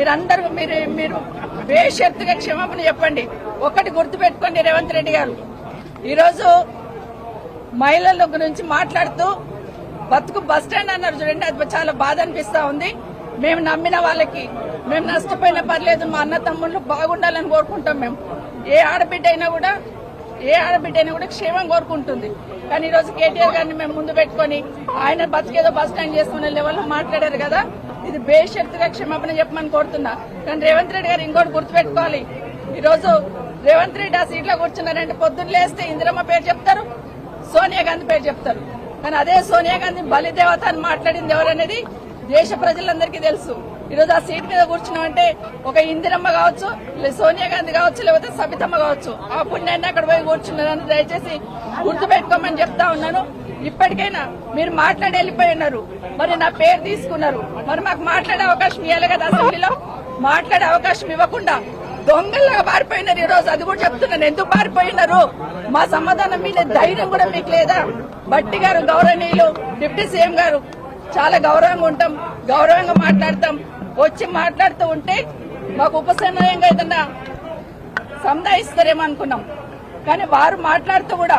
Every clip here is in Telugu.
మీరందరూ మీరు మీరు బేషరతుగా క్షమాపణ చెప్పండి. ఒకటి గుర్తుపెట్టుకోండి రేవంత్ రెడ్డి గారు. ఈరోజు మహిళల గురించి మాట్లాడుతూ బతుకు బస్ స్టాండ్ అన్నారు చూడండి అది చాలా బాధ అనిపిస్తా ఉంది. మేము నమ్మిన వాళ్ళకి మేము నష్టపోయినా పర్లేదు మా అన్న తమ్ముళ్ళు బాగుండాలని కోరుకుంటాం మేము. ఏ ఆడబిడ్డ అయినా కూడా ఏ ఆడబిడ్డ అయినా కూడా క్షేమం కోరుకుంటుంది. కానీ ఈరోజు కేటీఆర్ గారిని మేము ముందు పెట్టుకొని ఆయన బతికేదో బస్ స్టాండ్ చేసుకునే లెవెల్లో మాట్లాడారు కదా. ఇది బేషరతుగా క్షమాపణ చెప్పమని కోరుతున్నా. కానీ రేవంత్ రెడ్డి గారు ఇంకోటి గుర్తుపెట్టుకోవాలి. ఈరోజు రేవంత్ రెడ్డి ఆ సీట్లో కూర్చున్నారంటే పొద్దున్న లేస్తే ఇందిరమ్మ పేరు చెప్తారు సోనియా గాంధీ పేరు చెప్తారు. కానీ అదే సోనియా గాంధీ బలిదేవత అని మాట్లాడింది ఎవరనేది దేశ ప్రజలందరికీ తెలుసు. ఈరోజు ఆ సీట్ మీద కూర్చున్నామంటే ఒక ఇందిరమ్మ కావచ్చు సోనియా గాంధీ కావచ్చు లేకపోతే సబితమ్మ కావచ్చు. ఆ పుణ్యాన్ని అక్కడ పోయి కూర్చున్నాను దయచేసి గుర్తుపెట్టుకోమని చెప్తా ఉన్నాను. ఇప్పటికైనా మీరు మాట్లాడి వెళ్ళిపోయి ఉన్నారు. మరి నా పేరు తీసుకున్నారు. మరి మాకు మాట్లాడే అవకాశం ఇవ్వాలి కదా అసెంబ్లీలో? మాట్లాడే అవకాశం ఇవ్వకుండా దొంగల్లాగా పారిపోయినారు ఈ రోజు అది కూడా చెప్తున్నాను. ఎందుకు పారిపోయినారు? మా సమాధానం మీద ధైర్యం కూడా మీకు లేదా? బట్టి గారు గౌరవనీయులు డిప్యూటీ సీఎం గారు చాలా గౌరవంగా ఉంటాం గౌరవంగా మాట్లాడతాం. వచ్చి మాట్లాడుతూ ఉంటే మాకు ఉపశమనంగా ఏదన్నా సంధాయిస్తారేమో అనుకున్నాం. కానీ వారు మాట్లాడుతూ కూడా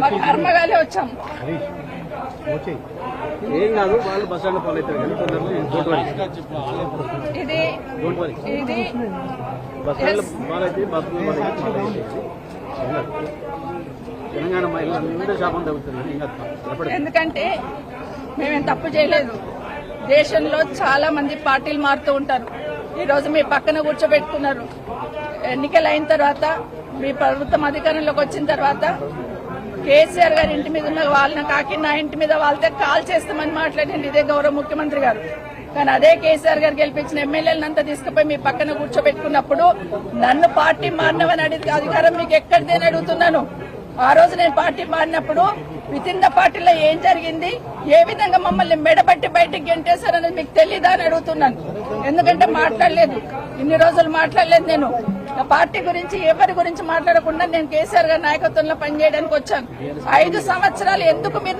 మా కర్మగాలే వచ్చాం. ఏం కాదు వాళ్ళు బస్ స్టాండ్ ఫాలో అవుతారు ఇది బస్ స్టాండ్ ఫాలో అయితే బస్. తెలంగాణ శాపం. ఎందుకంటే మేమేం తప్పు చేయలేదు. దేశంలో చాలా మంది పార్టీలు మారుతూ ఉంటారు. ఈ రోజు మీ పక్కన కూర్చోబెట్టుకున్నారు. ఎన్నికలు అయిన తర్వాత మీ ప్రభుత్వం అధికారంలోకి వచ్చిన తర్వాత కేసీఆర్ గారి ఇంటి మీద ఉన్న వాళ్ళని కాకి నా ఇంటి మీద వాళ్ళతో కాల్ చేస్తామని మాట్లాడింది ఇదే గౌరవ ముఖ్యమంత్రి గారు. కానీ అదే కేసీఆర్ గారు గెలిపించిన ఎమ్మెల్యేలంతా తీసుకుపోయి మీ పక్కన కూర్చోబెట్టుకున్నప్పుడు నన్ను పార్టీ మారినవని అడిగి అధికారం మీకు ఎక్కడిదేని అడుగుతున్నాను. ఆ రోజు నేను పార్టీ మారినప్పుడు విత్ ఇన్ ద పార్టీలో ఏం జరిగింది? ఏ విధంగా మమ్మల్ని మెడబట్టి బయటికి గెంటేశారని మీకు తెలీదా అని అడుగుతున్నాను. ఎందుకంటే మాట్లాడలేదు. ఇన్ని రోజులు మాట్లాడలేదు నేను. పార్టీ గురించి ఎవరి గురించి మాట్లాడకుండా నేను కేసీఆర్ గారి నాయకత్వంలో పనిచేయడానికి వచ్చాను. ఐదు సంవత్సరాలు ఎందుకు మీరు